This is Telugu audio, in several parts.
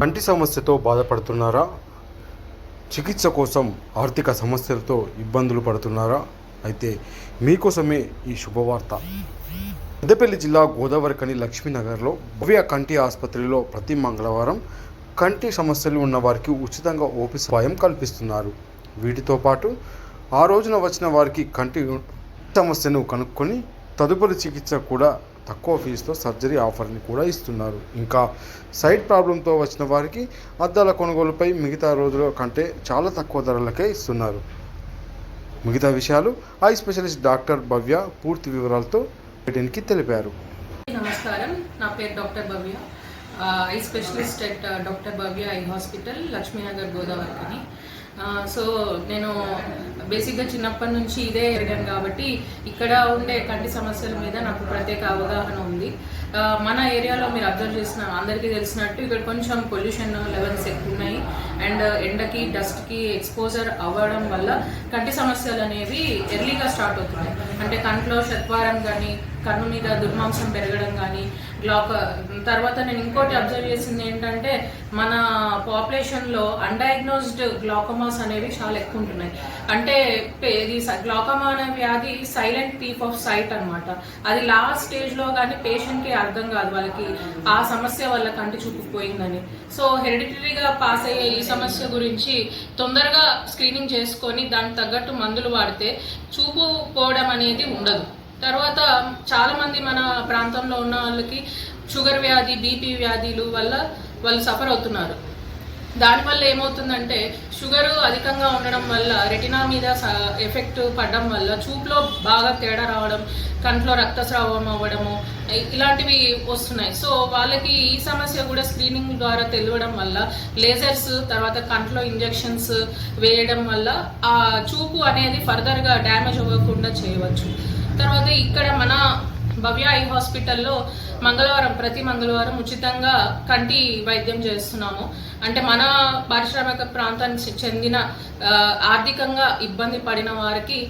కంటి సమస్యతో బాధపడుతున్నారా? చికిత్స కోసం ఆర్థిక సమస్యలతో ఇబ్బందులు పడుతున్నారా? అయితే మీకోసమే ఈ శుభవార్త. పెద్దపల్లి జిల్లా గోదావరికని లక్ష్మీనగర్లో భవ్య కంటి ఆసుపత్రిలో ప్రతి మంగళవారం కంటి సమస్యలు ఉన్న వారికి ఉచితంగా ఓపీ స్వయం కల్పిస్తున్నారు. వీటితో పాటు ఆ రోజున వచ్చిన వారికి కంటి సమస్యను కనుక్కొని తదుపరి చికిత్స కూడా తక్కువ ఫీజుతో సర్జరీ ఆఫర్ని కూడా ఇస్తున్నారు. ఇంకా సైడ్ ప్రాబ్లంతో వచ్చిన వారికి అద్దాల కొనుగోలుపై మిగతా రోజుల కంటే చాలా తక్కువ ధరలకే ఇస్తున్నారు. మిగతా విషయాలు ఐ స్పెషలిస్ట్ డాక్టర్ భవ్య పూర్తి వివరాలతో బ్రిటన్కి తెలిపారు. నమస్కారం. నా పేరు doctor Bhavya. Eye specialist at doctor Bhavya eye hospital Lakshminagar Godavari. అని సో నేను బేసిక్గా చిన్నప్పటి నుంచి ఇదే ఎరిగాను కాబట్టి ఇక్కడ ఉండే కంటి సమస్యల మీద నాకు ప్రత్యేక అవగాహన ఉంది. మన ఏరియాలో మీరు అబ్జర్వ్ చేసిన అందరికీ తెలిసినట్టు ఇక్కడ కొంచెం పొల్యూషన్ లెవెల్స్ ఎక్కువ ఉన్నాయి. అండ్ ఎండకి డస్ట్కి ఎక్స్పోజర్ అవ్వడం వల్ల కంటి సమస్యలు అనేవి ఎర్లీగా స్టార్ట్ అవుతున్నాయి. అంటే కంట్లో శత్వారం కానీ కన్ను మీద దుర్మాంసం పెరగడం కానీ గ్లాక్ తర్వాత నేను ఇంకోటి అబ్జర్వ్ చేసింది ఏంటంటే మన పాపులేషన్లో అన్డయాగ్నోస్డ్ గ్లాకోమాస్ అనేవి చాలా ఎక్కువ ఉంటున్నాయి. అంటే ఇది గ్లాకోమా అనే వ్యాధి సైలెంట్ థీప్ ఆఫ్ సైట్ అనమాట అది లాస్ట్ స్టేజ్లో కానీ పేషెంట్కి అర్థం కాదు. వాళ్ళకి ఆ సమస్య వల్ల కంటి చూపుకుపోయిందని సో హెరిడిటరీగా పాస్ అయ్యే ఈ సమస్య గురించి తొందరగా స్క్రీనింగ్ చేసుకొని దానికి తగ్గట్టు మందులు వాడితే చూపు పోవడం అనేది ఉండదు. తర్వాత చాలామంది మన ప్రాంతంలో ఉన్న వాళ్ళకి షుగర్ వ్యాధి బీపీ వ్యాధులు వల్ల వాళ్ళు సఫర్ అవుతున్నారు. దానివల్ల ఏమవుతుందంటే షుగర్ అధికంగా ఉండడం వల్ల రెటినా మీద ఎఫెక్ట్ పడడం వల్ల చూపులో బాగా తేడా రావడం కంట్లో రక్తస్రావం అవ్వడము ఇలాంటివి వస్తున్నాయి. సో వాళ్ళకి ఈ సమస్య కూడా స్క్రీనింగ్ ద్వారా తెలియడం వల్ల లేజర్స్ తర్వాత కంట్లో ఇంజెక్షన్స్ వేయడం వల్ల ఆ చూపు అనేది ఫర్దర్గా డ్యామేజ్ అవ్వకుండా చేయవచ్చు. తర్వాత ఇక్కడ మన భవ్య ఐ హాస్పిటల్లో మంగళవారం ప్రతి మంగళవారం ఉచితంగా కంటి వైద్యం చేస్తున్నాము. అంటే మన పారిశ్రామిక ప్రాంతానికి చెందిన ఆర్థికంగా ఇబ్బంది పడిన వారికి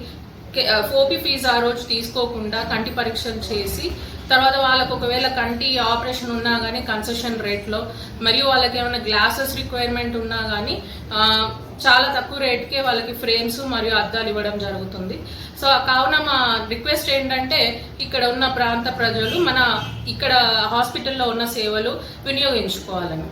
ఫోపి ఫీజు ఆ రోజు తీసుకోకుండా కంటి పరీక్షలు చేసి తర్వాత వాళ్ళకు ఒకవేళ కంటి ఆపరేషన్ ఉన్నా కానీ కన్సెషన్ రేట్లో మరియు వాళ్ళకి ఏమైనా గ్లాసెస్ రిక్వైర్మెంట్ ఉన్నా కానీ చాలా తక్కువ రేట్కే వాళ్ళకి ఫ్రేమ్స్ మరియు అద్దాలు ఇవ్వడం జరుగుతుంది. సో కావున మా రిక్వెస్ట్ ఏంటంటే ఇక్కడ ఉన్న ప్రాంత ప్రజలు మన ఇక్కడ హాస్పిటల్లో ఉన్న సేవలు వినియోగించుకోవాలని.